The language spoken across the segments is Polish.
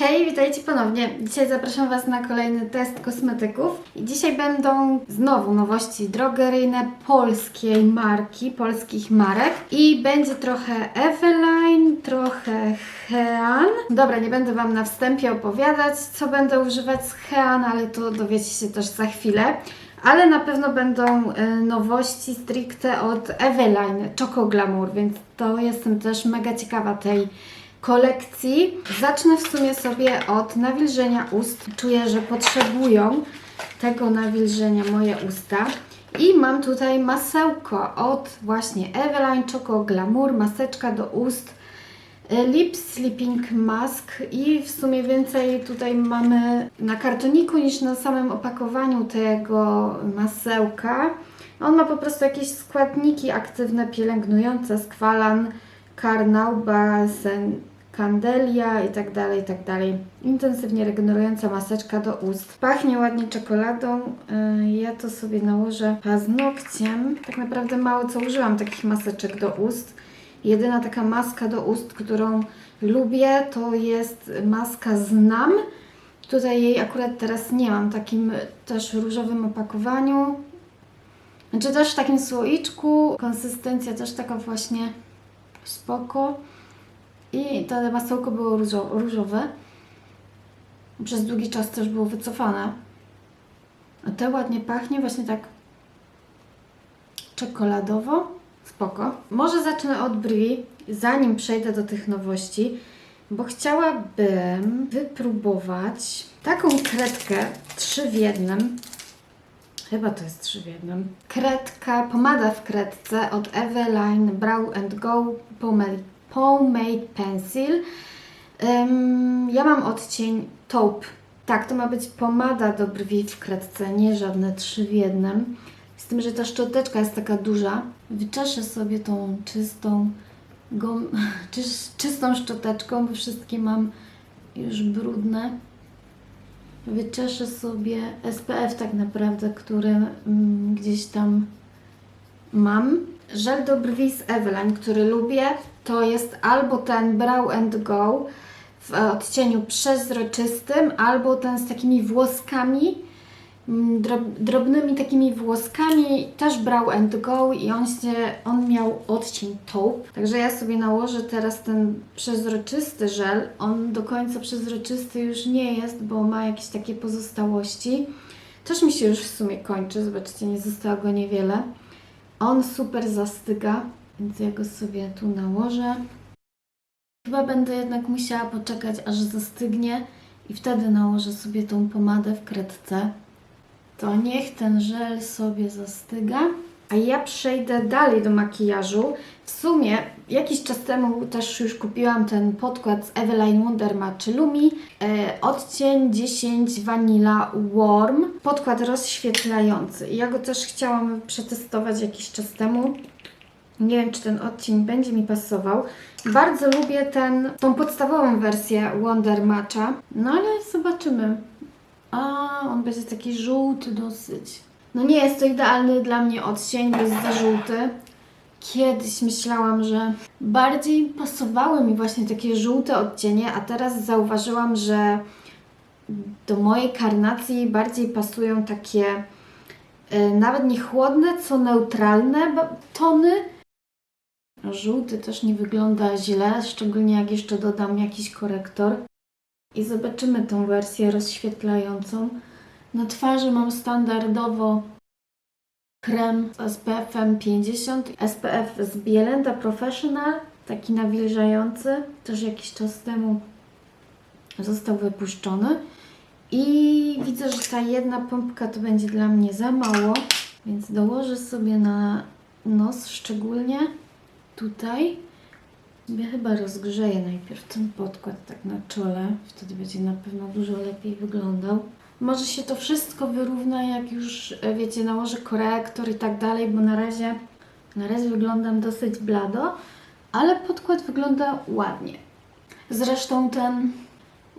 Hej, witajcie ponownie. Dzisiaj zapraszam Was na kolejny test kosmetyków. I dzisiaj będą znowu nowości drogeryjne polskiej marki, polskich marek. I będzie trochę Eveline, trochę Hean. Dobra, nie będę Wam na wstępie opowiadać, co będę używać z Hean, ale to dowiecie się też za chwilę. Ale na pewno będą y, nowości stricte od Eveline, Choco Glamour, więc to jestem też mega ciekawa tej kolekcji. Zacznę w sumie sobie od nawilżenia ust. Czuję, że potrzebują tego nawilżenia moje usta. I mam tutaj masełko od właśnie Eveline Choco Glamour, maseczka do ust. Lip Sleeping Mask i w sumie więcej tutaj mamy na kartoniku niż na samym opakowaniu tego masełka. On ma po prostu jakieś składniki aktywne, pielęgnujące, skwalan, karnauba, sen, kandelia i tak dalej, i tak dalej. Intensywnie regenerująca maseczka do ust. Pachnie ładnie czekoladą. Yy, Ja to sobie nałożę paznokciem. Tak naprawdę mało co użyłam takich maseczek do ust. Jedyna taka maska do ust, którą lubię, to jest maska Znam. Tutaj jej akurat teraz nie mam, takim też różowym opakowaniu. Znaczy też w takim słoiczku, konsystencja też taka właśnie spoko. I to masełko było różo, różowe. Przez długi czas też było wycofane. A te ładnie pachnie, właśnie tak czekoladowo. Spoko. Może zacznę od brwi, zanim przejdę do tych nowości, bo chciałabym wypróbować taką kredkę 3 w jednym. Chyba to jest 3 w jednym. Kredka, pomada w kredce od Eveline Brow and Go Pomade, Pomade Pencil. Ym, ja mam odcień taupe. Tak, to ma być pomada do brwi w kredce, nie żadne 3 w jednym. Z tym, że ta szczoteczka jest taka duża. Wyczeszę sobie tą czystą, czysz, czystą szczoteczką, bo wszystkie mam już brudne. Wyczeszę sobie SPF tak naprawdę, który mm, gdzieś tam mam. Żel do brwi z Eveline, który lubię, to jest albo ten Brow and Go w odcieniu przezroczystym, albo ten z takimi włoskami, mm, drob, drobnymi takimi włoskami, też Brow and Go i on, się, on miał odcień taupe. Także ja sobie nałożę teraz ten przezroczysty żel. On do końca przezroczysty już nie jest, bo ma jakieś takie pozostałości. Też mi się już w sumie kończy, zobaczcie, nie zostało go niewiele. On super zastyga, więc ja go sobie tu nałożę. Chyba będę jednak musiała poczekać, aż zastygnie i wtedy nałożę sobie tą pomadę w kredce. To niech ten żel sobie zastyga. A ja przejdę dalej do makijażu. W sumie jakiś czas temu też już kupiłam ten podkład z Eveline Wonder Match Lumi. E, odcień 10 Vanilla Warm. Podkład rozświetlający. Ja go też chciałam przetestować jakiś czas temu. Nie wiem, czy ten odcień będzie mi pasował. Bardzo lubię ten, tą podstawową wersję Wonder Matcha. No ale zobaczymy. A, on będzie taki żółty dosyć. No nie jest to idealny dla mnie odcień, bo jest za żółty. Kiedyś myślałam, że bardziej pasowały mi właśnie takie żółte odcienie, a teraz zauważyłam, że do mojej karnacji bardziej pasują takie y, nawet nie chłodne, co neutralne tony. Żółty też nie wygląda źle, szczególnie jak jeszcze dodam jakiś korektor. I zobaczymy tą wersję rozświetlającą. Na twarzy mam standardowo krem z SPF-em 50, SPF z Bielenda Professional, taki nawilżający, też jakiś czas temu został wypuszczony. I widzę, że ta jedna pompka to będzie dla mnie za mało, więc dołożę sobie na nos szczególnie tutaj. Ja chyba rozgrzeję najpierw ten podkład tak na czole, wtedy będzie na pewno dużo lepiej wyglądał. Może się to wszystko wyrówna, jak już, e, wiecie, nałożę korektor i tak dalej, bo na razie, na razie wyglądam dosyć blado, ale podkład wygląda ładnie. Zresztą ten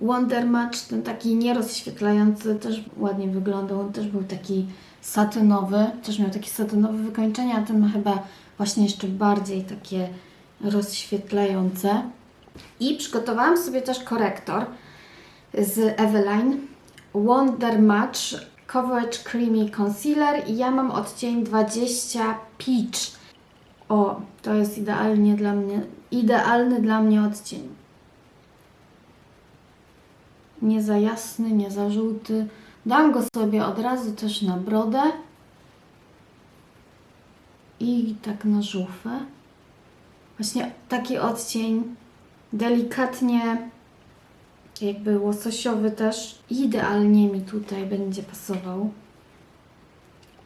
Wonder Match, ten taki nierozświetlający, też ładnie wyglądał. On też był taki satynowy, też miał takie satynowe wykończenia, a ten ma chyba właśnie jeszcze bardziej takie rozświetlające. I przygotowałam sobie też korektor. z Eveline Wonder Match Coverage Creamy Concealer i ja mam odcień 20 Peach. O, to jest idealnie dla mnie, idealny dla mnie odcień. Nie za jasny, nie za żółty. Dam go sobie od razu też na brodę. I tak na żufę. Właśnie taki odcień delikatnie jakby łososiowy też idealnie mi tutaj będzie pasował.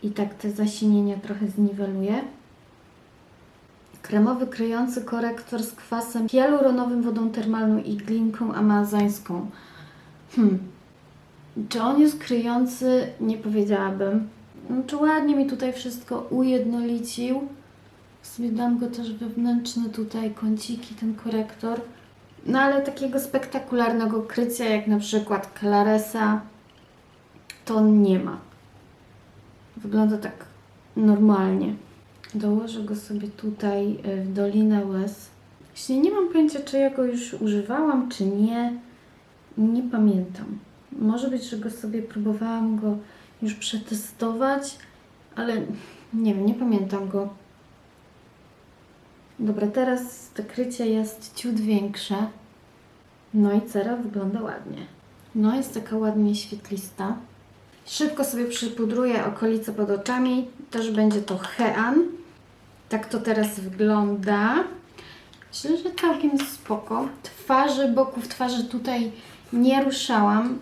I tak te zasinienia trochę zniweluję. Kremowy kryjący korektor z kwasem hialuronowym, wodą termalną i glinką amazońską. Hmm. Czy on jest kryjący? Nie powiedziałabym. No, Czy ładnie mi tutaj wszystko ujednolicił. Sobie dam go też wewnętrzne tutaj kąciki, ten korektor. No ale takiego spektakularnego krycia, jak na przykład Claresa, to nie ma. Wygląda tak normalnie. Dołożę go sobie tutaj y, w Dolinę Łez. Właśnie nie mam pojęcia, czy ja go już używałam, czy nie. Nie pamiętam. Może być, że go sobie próbowałam go już przetestować, ale nie wiem, nie pamiętam go. Dobra, teraz to krycie jest ciut większe. No i cera wygląda ładnie. No jest taka ładnie świetlista. Szybko sobie przypudruję okolice pod oczami. Też będzie to Hean. Tak to teraz wygląda. Myślę, że całkiem spoko. Twarzy, boków twarzy tutaj nie ruszałam.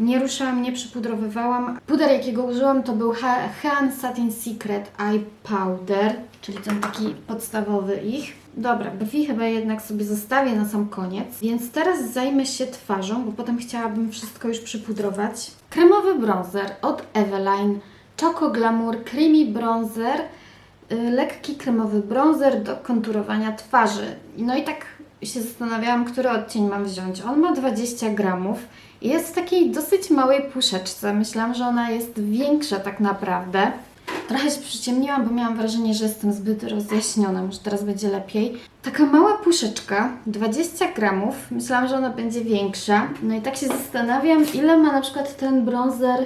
Nie ruszałam, nie przypudrowywałam. Puder, jakiego użyłam, to był He- Hean Satin Secret Eye Powder, czyli ten taki podstawowy ich. Dobra, brwi chyba jednak sobie zostawię na sam koniec, więc teraz zajmę się twarzą, bo potem chciałabym wszystko już przypudrować. Kremowy bronzer od Eveline Choco Glamour Creamy Bronzer y, lekki kremowy bronzer do konturowania twarzy. No i tak się zastanawiałam, który odcień mam wziąć. On ma 20 gramów jest w takiej dosyć małej puszeczce. Myślałam, że ona jest większa tak naprawdę. Trochę się przyciemniłam, bo miałam wrażenie, że jestem zbyt rozjaśniona. Może teraz będzie lepiej. Taka mała puszeczka, 20 gramów. Myślałam, że ona będzie większa. No i tak się zastanawiam, ile ma na przykład ten bronzer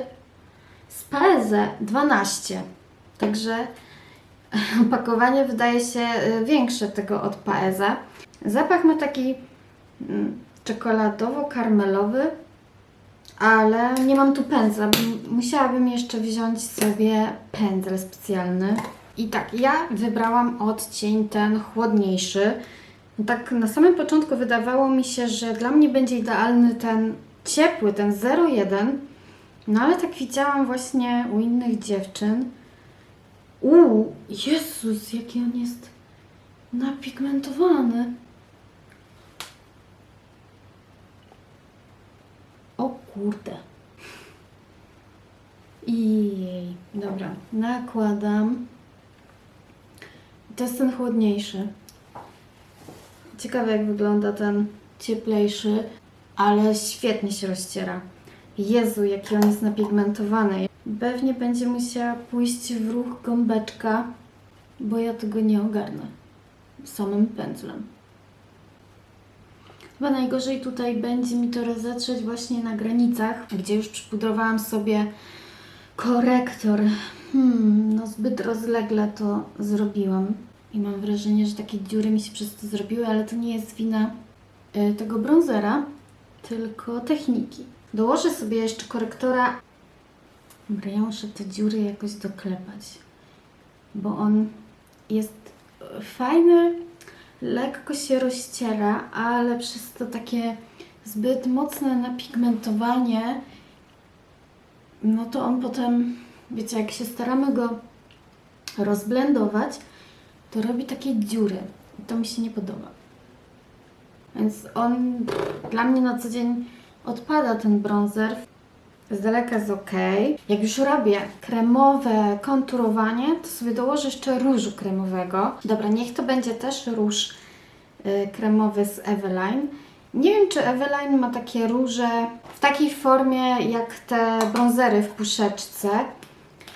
z Paeze 12. Także opakowanie wydaje się y, większe tego od Paeza. Zapach ma taki mm, czekoladowo-karmelowy, ale nie mam tu pędzla. Musiałabym jeszcze wziąć sobie pędzel specjalny. I tak, ja wybrałam odcień ten chłodniejszy. Tak na samym początku wydawało mi się, że dla mnie będzie idealny ten ciepły, ten 01. No ale tak widziałam właśnie u innych dziewczyn. Uuu, Jezus, jaki on jest napigmentowany. O kurde. I dobra, nakładam. To jest ten chłodniejszy. Ciekawe jak wygląda ten cieplejszy, ale świetnie się rozciera. Jezu, jaki on jest napigmentowany. Pewnie będzie musiała pójść w ruch gąbeczka, bo ja tego nie ogarnę samym pędzlem. Chyba najgorzej tutaj będzie mi to rozetrzeć właśnie na granicach, gdzie już przypudrowałam sobie korektor. Hmm, no zbyt rozlegle to zrobiłam. I mam wrażenie, że takie dziury mi się przez to zrobiły, ale to nie jest wina y, tego bronzera, tylko techniki. Dołożę sobie jeszcze korektora. Dobra, ja muszę te dziury jakoś doklepać, bo on jest y, fajny, lekko się rozciera, ale przez to takie zbyt mocne napigmentowanie, no to on potem, wiecie, jak się staramy go rozblendować, to robi takie dziury. I to mi się nie podoba. Więc on dla mnie na co dzień odpada ten bronzer. Z daleka jest ok. Jak już robię kremowe konturowanie, to sobie dołożę jeszcze różu kremowego. Dobra, niech to będzie też róż y, kremowy z Eveline. Nie wiem, czy Eveline ma takie róże w takiej formie jak te bronzery w puszeczce.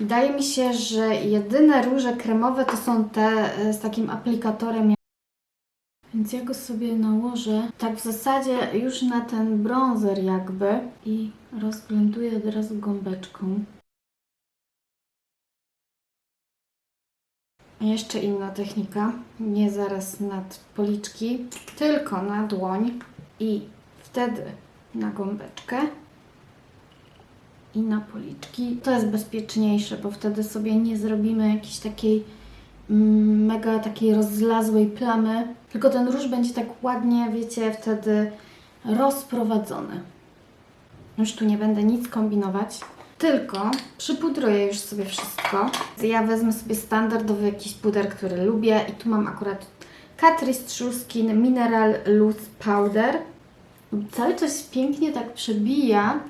Wydaje mi się, że jedyne róże kremowe to są te y, z takim aplikatorem Więc ja go sobie nałożę tak w zasadzie już na ten bronzer jakby i rozblenduję od razu gąbeczką. Jeszcze inna technika, nie zaraz nad policzki, tylko na dłoń i wtedy na gąbeczkę i na policzki. To jest bezpieczniejsze, bo wtedy sobie nie zrobimy jakiejś takiej mega takiej rozlazłej plamy, tylko ten róż będzie tak ładnie, wiecie, wtedy rozprowadzony. Już tu nie będę nic kombinować, tylko przypudruję już sobie wszystko. Ja wezmę sobie standardowy jakiś puder, który lubię i tu mam akurat Catrice True Skin Mineral Loose Powder. Cały czas pięknie tak przebija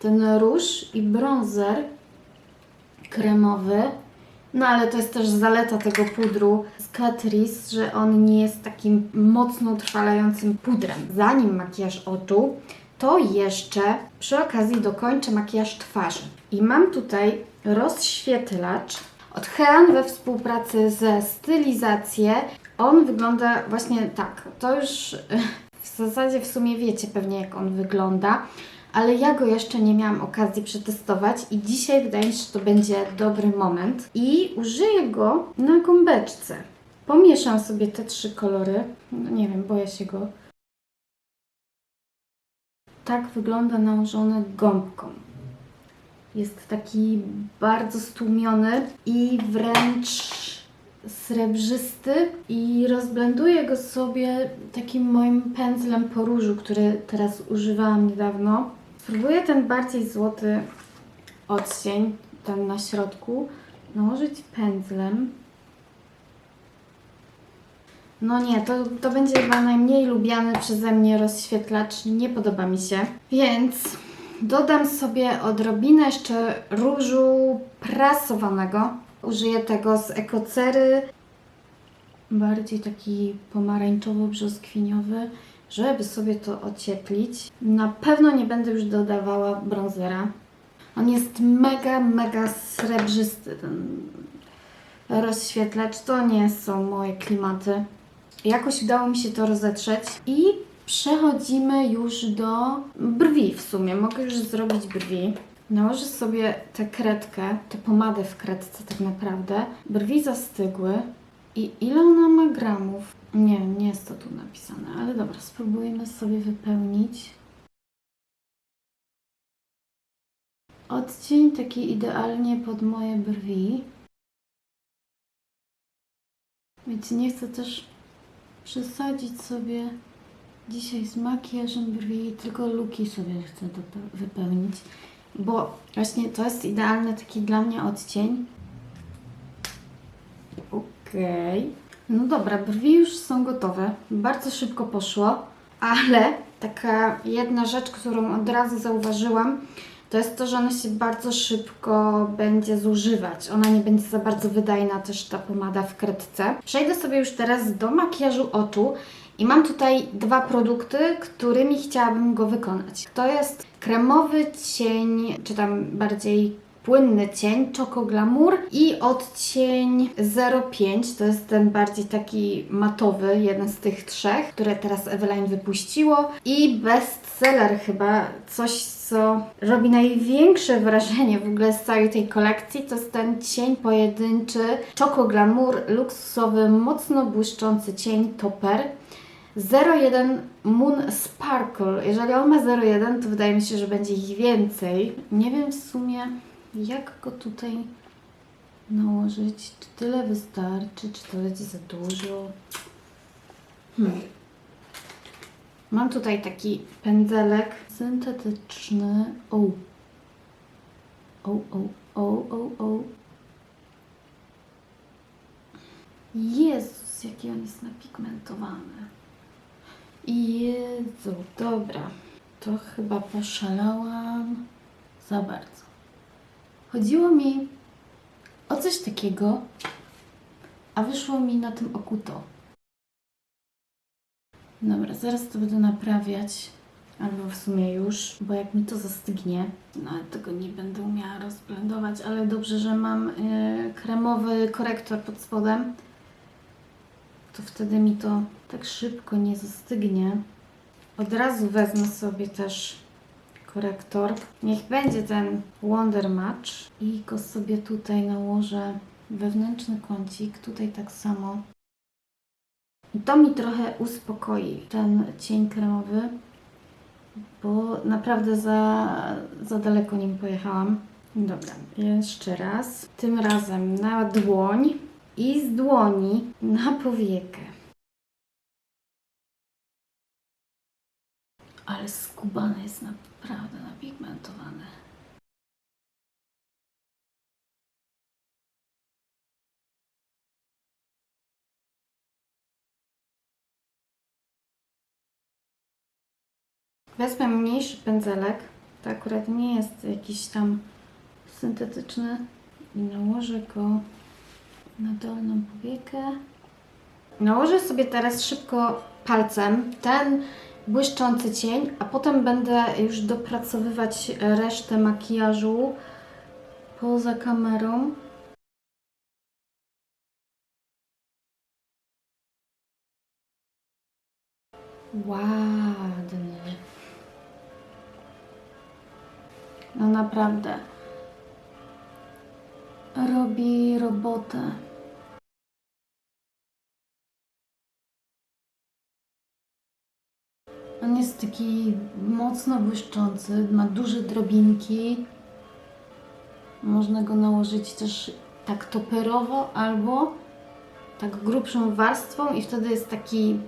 ten róż i bronzer kremowy. No ale to jest też zaleta tego pudru z Catrice, że on nie jest takim mocno utrwalającym pudrem. Zanim makijaż oczu, to jeszcze przy okazji dokończę makijaż twarzy. I mam tutaj rozświetlacz od Hean we współpracy ze Stylizację. On wygląda właśnie tak. To już w zasadzie w sumie wiecie pewnie jak on wygląda, ale ja go jeszcze nie miałam okazji przetestować i dzisiaj wydaje mi się, że to będzie dobry moment. I użyję go na gąbeczce. Pomieszam sobie te trzy kolory. No nie wiem, boję się go. Tak wygląda nałożony gąbką. Jest taki bardzo stłumiony i wręcz srebrzysty i rozblenduję go sobie takim moim pędzlem po różu, który teraz używałam niedawno. Spróbuję ten bardziej złoty odcień, ten na środku, nałożyć pędzlem. No nie, to, to będzie chyba najmniej lubiany przeze mnie rozświetlacz, nie podoba mi się. Więc dodam sobie odrobinę jeszcze różu prasowanego. Użyję tego z ekocery, bardziej taki pomarańczowo-brzoskwiniowy, żeby sobie to ocieplić. Na pewno nie będę już dodawała bronzera. On jest mega, mega srebrzysty, ten rozświetlacz. To nie są moje klimaty. Jakoś udało mi się to rozetrzeć i przechodzimy już do brwi w sumie. Mogę już zrobić brwi. Nałożę sobie tę kredkę, tę pomadę w kredce tak naprawdę. Brwi zastygły. I ile ona ma gramów? Nie nie jest to tu napisane, ale dobra, spróbujemy sobie wypełnić. Odcień taki idealnie pod moje brwi. Wiecie, nie chcę też przesadzić sobie dzisiaj z makijażem brwi, tylko luki sobie chcę wypełnić, bo właśnie to jest idealny taki dla mnie odcień. Okej. No dobra, brwi już są gotowe. Bardzo szybko poszło, ale taka jedna rzecz, którą od razu zauważyłam, to jest to, że ona się bardzo szybko będzie zużywać. Ona nie będzie za bardzo wydajna też ta pomada w kredce. Przejdę sobie już teraz do makijażu oczu i mam tutaj dwa produkty, którymi chciałabym go wykonać. To jest kremowy cień, czy tam bardziej płynny cień Choco Glamour i odcień 05, to jest ten bardziej taki matowy, jeden z tych trzech, które teraz Eveline wypuściło i bestseller chyba, coś co robi największe wrażenie w ogóle z całej tej kolekcji, to jest ten cień pojedynczy Choco Glamour, luksusowy, mocno błyszczący cień topper. 01 Moon Sparkle. Jeżeli on ma 01, to wydaje mi się, że będzie ich więcej. Nie wiem w sumie, jak go tutaj nałożyć. Czy tyle wystarczy, czy to będzie za dużo? Hmm. Mam tutaj taki pędzelek syntetyczny. O. O, o, o, o, o. Jezus, jaki on jest napigmentowany. Jezu, dobra. To chyba poszalałam za bardzo. Chodziło mi o coś takiego, a wyszło mi na tym oku to. Dobra, zaraz to będę naprawiać. Albo w sumie już, bo jak mi to zastygnie, no tego nie będę umiała rozblendować, ale dobrze, że mam y, kremowy korektor pod spodem. to wtedy mi to tak szybko nie zastygnie. Od razu wezmę sobie też korektor. Niech będzie ten Wonder Match i go sobie tutaj nałożę wewnętrzny kącik, tutaj tak samo. I to mi trochę uspokoi ten cień kremowy, bo naprawdę za, za daleko nim pojechałam. Dobra, jeszcze raz. Tym razem na dłoń i z dłoni na powiekę. Ale skubane jest naprawdę napigmentowane. Wezmę mniejszy pędzelek. To akurat nie jest jakiś tam syntetyczny. I nałożę go na dolną powiekę. Nałożę sobie teraz szybko palcem ten błyszczący cień, a potem będę już dopracowywać resztę makijażu poza kamerą. Ładny. No naprawdę. Robi robotę. Jest taki mocno błyszczący, ma duże drobinki. Można go nałożyć też tak toperowo albo tak grubszą warstwą i wtedy jest taki...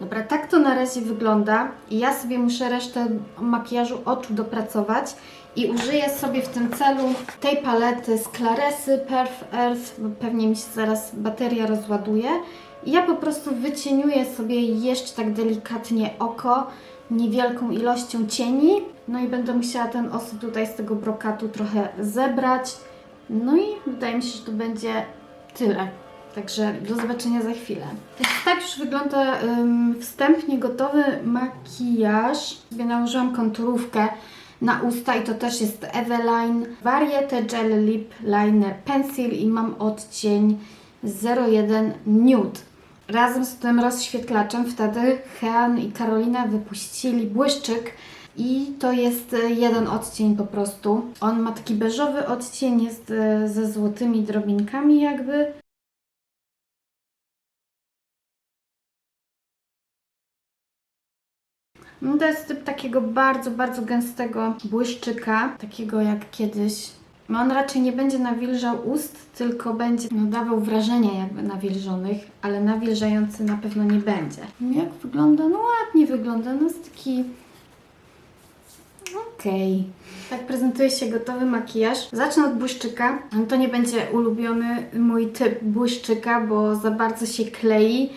Dobra, tak to na razie wygląda i ja sobie muszę resztę makijażu oczu dopracować i użyję sobie w tym celu tej palety z Claresy Perf Earth, bo pewnie mi się zaraz bateria rozładuje. Ja po prostu wycieniuję sobie jeszcze tak delikatnie oko niewielką ilością cieni. No i będę musiała ten osób tutaj z tego brokatu trochę zebrać. No i wydaje mi się, że to będzie tyle. Także do zobaczenia za chwilę. Tak już wygląda wstępnie gotowy makijaż. Sobie nałożyłam konturówkę na usta i to też jest Eveline Variety Gel Lip Liner Pencil i mam odcień 01 Nude. Razem z tym rozświetlaczem wtedy Hean i Karolina wypuścili błyszczyk i to jest e, jeden odcień po prostu. On ma taki beżowy odcień, jest e, ze złotymi drobinkami jakby. No To jest typ takiego bardzo, bardzo gęstego błyszczyka, takiego jak kiedyś. No on raczej nie będzie nawilżał ust, tylko będzie no, dawał wrażenia jakby nawilżonych, ale nawilżający na pewno nie będzie. Jak wygląda? No ładnie wygląda, no jest taki... Okej. Tak prezentuje się gotowy makijaż. Zacznę od błyszczyka. To nie będzie ulubiony mój typ błyszczyka, bo za bardzo się klei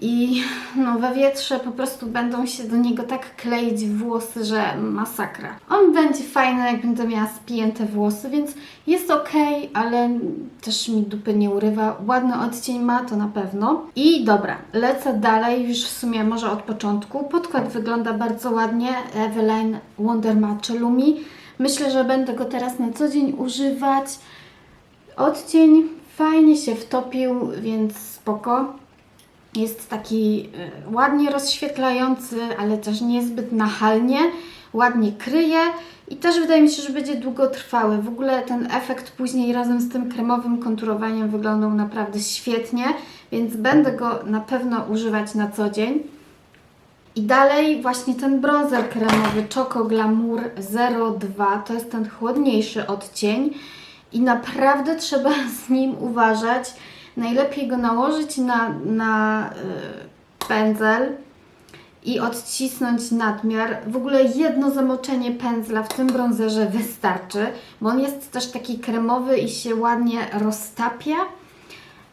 i no, we wietrze po prostu będą się do niego tak kleić włosy, że masakra. On będzie fajny, jak będę miała spięte włosy, więc jest ok, ale też mi dupy nie urywa. Ładny odcień ma to na pewno. I dobra, lecę dalej, już w sumie może od początku. Podkład wygląda bardzo ładnie. Eveline Wonder Match Lumi. Myślę, że będę go teraz na co dzień używać. Odcień fajnie się wtopił, więc spoko. Jest taki y, ładnie rozświetlający, ale też niezbyt nachalnie, ładnie kryje i też wydaje mi się, że będzie długotrwały. W ogóle ten efekt później razem z tym kremowym konturowaniem wyglądał naprawdę świetnie, więc będę go na pewno używać na co dzień. I dalej właśnie ten bronzer kremowy Choco Glamour 02, to jest ten chłodniejszy odcień i naprawdę trzeba z nim uważać. Najlepiej go nałożyć na, na y, pędzel i odcisnąć nadmiar. W ogóle jedno zamoczenie pędzla w tym bronzerze wystarczy, bo on jest też taki kremowy i się ładnie roztapia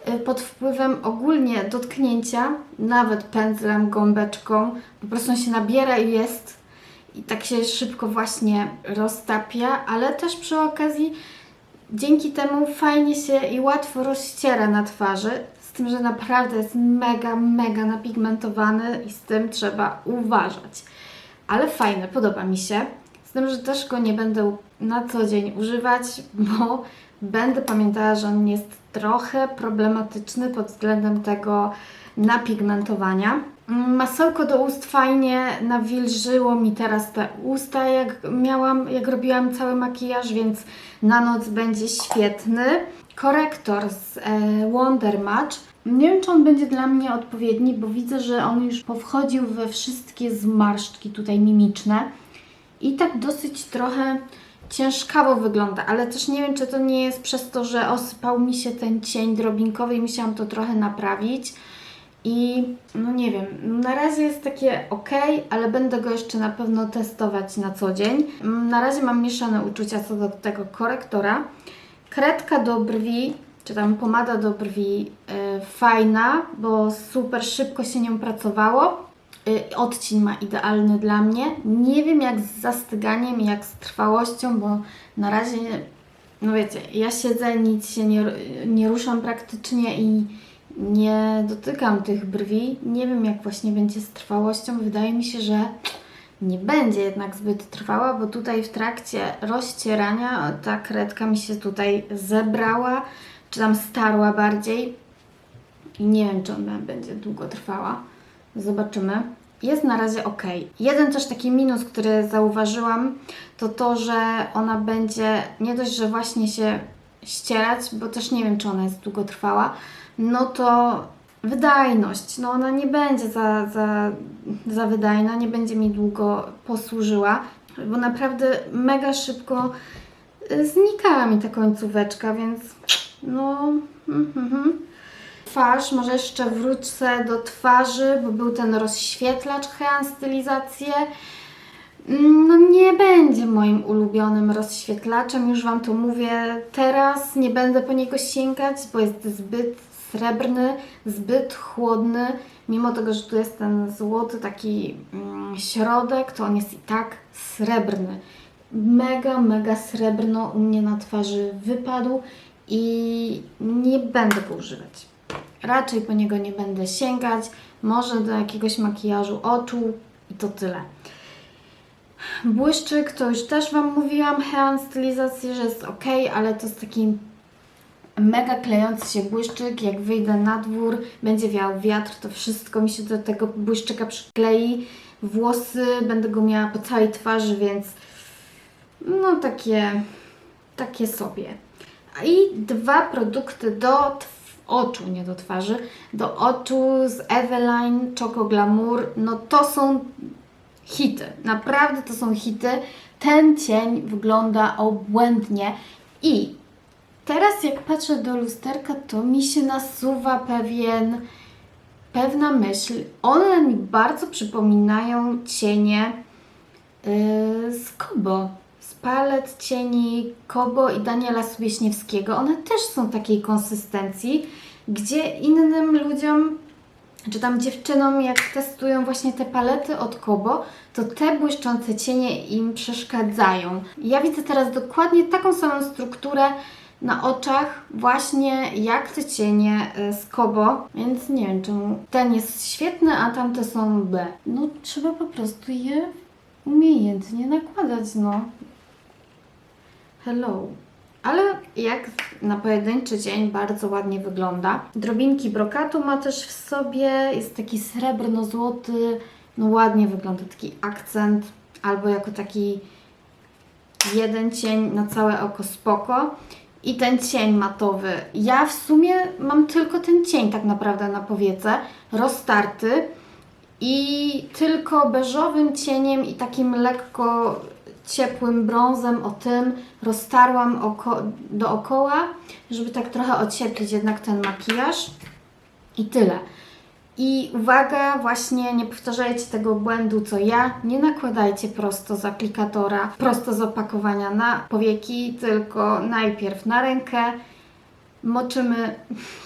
y, pod wpływem ogólnie dotknięcia, nawet pędzlem, gąbeczką. Po prostu on się nabiera i jest i tak się szybko właśnie roztapia, ale też przy okazji dzięki temu fajnie się i łatwo rozściera na twarzy. Z tym, że naprawdę jest mega, mega napigmentowany i z tym trzeba uważać. Ale fajne, podoba mi się. Z tym, że też go nie będę na co dzień używać, bo będę pamiętała, że on jest trochę problematyczny pod względem tego napigmentowania. Mm, Masełko do ust fajnie nawilżyło mi teraz te usta, jak miałam, jak robiłam cały makijaż, więc na noc będzie świetny. Korektor z e, Wonder Match. Nie wiem, czy on będzie dla mnie odpowiedni, bo widzę, że on już powchodził we wszystkie zmarszczki tutaj mimiczne i tak dosyć trochę ciężkawo wygląda, ale też nie wiem, czy to nie jest przez to, że osypał mi się ten cień drobinkowy i musiałam to trochę naprawić. I no nie wiem, na razie jest takie ok, ale będę go jeszcze na pewno testować na co dzień. Na razie mam mieszane uczucia co do tego korektora. Kredka do brwi, czy tam pomada do brwi, y, fajna, bo super szybko się nią pracowało. Y, odcień ma idealny dla mnie. Nie wiem jak z zastyganiem, jak z trwałością, bo na razie, no wiecie, ja siedzę, nic się nie, nie ruszam praktycznie i nie dotykam tych brwi. Nie wiem jak właśnie będzie z trwałością. Wydaje mi się, że nie będzie jednak zbyt trwała, bo tutaj w trakcie rozcierania ta kredka mi się tutaj zebrała, czy tam starła bardziej. I nie wiem, czy ona będzie długo trwała. Zobaczymy. Jest na razie ok. Jeden też taki minus, który zauważyłam, to to, że ona będzie nie dość, że właśnie się ścierać, bo też nie wiem, czy ona jest długotrwała, no to wydajność, no ona nie będzie za, za, za wydajna, nie będzie mi długo posłużyła, bo naprawdę mega szybko y, znikała mi ta końcóweczka, więc no... mm, mhm. Twarz, może jeszcze wrócę do twarzy, bo był ten rozświetlacz Hean Stylizację. Mm, No nie będzie moim ulubionym rozświetlaczem, już Wam to mówię teraz, nie będę po niego sięgać, bo jest zbyt srebrny, zbyt chłodny, mimo tego, że tu jest ten złoty taki mm, środek, to on jest i tak srebrny. Mega, mega srebrno u mnie na twarzy wypadł i nie będę go używać. Raczej po niego nie będę sięgać, może do jakiegoś makijażu oczu i to tyle. Błyszczyk, to już też Wam mówiłam, Hean stylizacji, że jest ok, ale to jest taki mega klejący się błyszczyk. Jak wyjdę na dwór, będzie wiał wiatr, to wszystko mi się do tego błyszczyka przyklei. Włosy będę go miała po całej twarzy, więc no takie, takie sobie. I dwa produkty do oczu, nie do twarzy, do oczu z Eveline Choco Glamour. No to są hity. Naprawdę to są hity. Ten cień wygląda obłędnie i teraz jak patrzę do lusterka, to mi się nasuwa pewien, pewna myśl. One mi bardzo przypominają cienie yy, z Kobo. Z palet cieni Kobo i Daniela Subieśniewskiego. One też są takiej konsystencji, gdzie innym ludziom czy tam dziewczynom, jak testują właśnie te palety od Kobo, to te błyszczące cienie im przeszkadzają. Ja widzę teraz dokładnie taką samą strukturę na oczach, właśnie jak te cienie y, z Kobo, więc nie wiem, czemu ten jest świetny, a tamte są B. No trzeba po prostu je umiejętnie nakładać, no. Hello. Ale jak na pojedynczy dzień bardzo ładnie wygląda. Drobinki brokatu ma też w sobie, jest taki srebrno-złoty, no ładnie wygląda, taki akcent, albo jako taki jeden cień na całe oko spoko. I ten cień matowy. Ja w sumie mam tylko ten cień tak naprawdę na powiece, roztarty i tylko beżowym cieniem i takim lekko ciepłym brązem o tym roztarłam oko, dookoła, żeby tak trochę ocieplić jednak ten makijaż. I tyle. I uwaga, właśnie nie powtarzajcie tego błędu co ja, nie nakładajcie prosto z aplikatora, prosto z opakowania na powieki, tylko najpierw na rękę, moczymy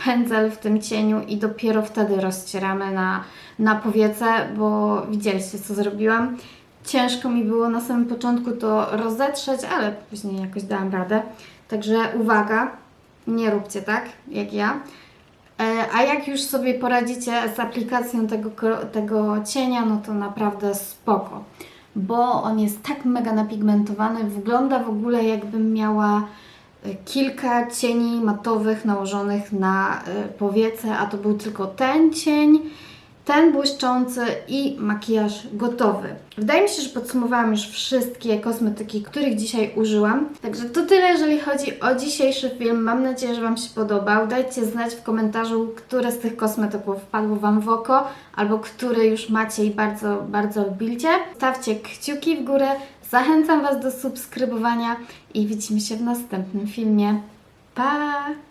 pędzel w tym cieniu i dopiero wtedy rozcieramy na, na powiece, bo widzieliście co zrobiłam. Ciężko mi było na samym początku to rozetrzeć, ale później jakoś dałam radę. Także uwaga, nie róbcie tak jak ja. E, A jak już sobie poradzicie z aplikacją tego, tego cienia, no to naprawdę spoko. Bo on jest tak mega napigmentowany, wygląda w ogóle jakbym miała y, kilka cieni matowych nałożonych na y, powiece, a to był tylko ten cień, ten błyszczący i makijaż gotowy. Wydaje mi się, że podsumowałam już wszystkie kosmetyki, których dzisiaj użyłam. Także to tyle, jeżeli chodzi o dzisiejszy film. Mam nadzieję, że Wam się podobał. Dajcie znać w komentarzu, które z tych kosmetyków wpadło Wam w oko, albo które już macie i bardzo, bardzo lubicie. Stawcie kciuki w górę. Zachęcam Was do subskrybowania i widzimy się w następnym filmie. Pa!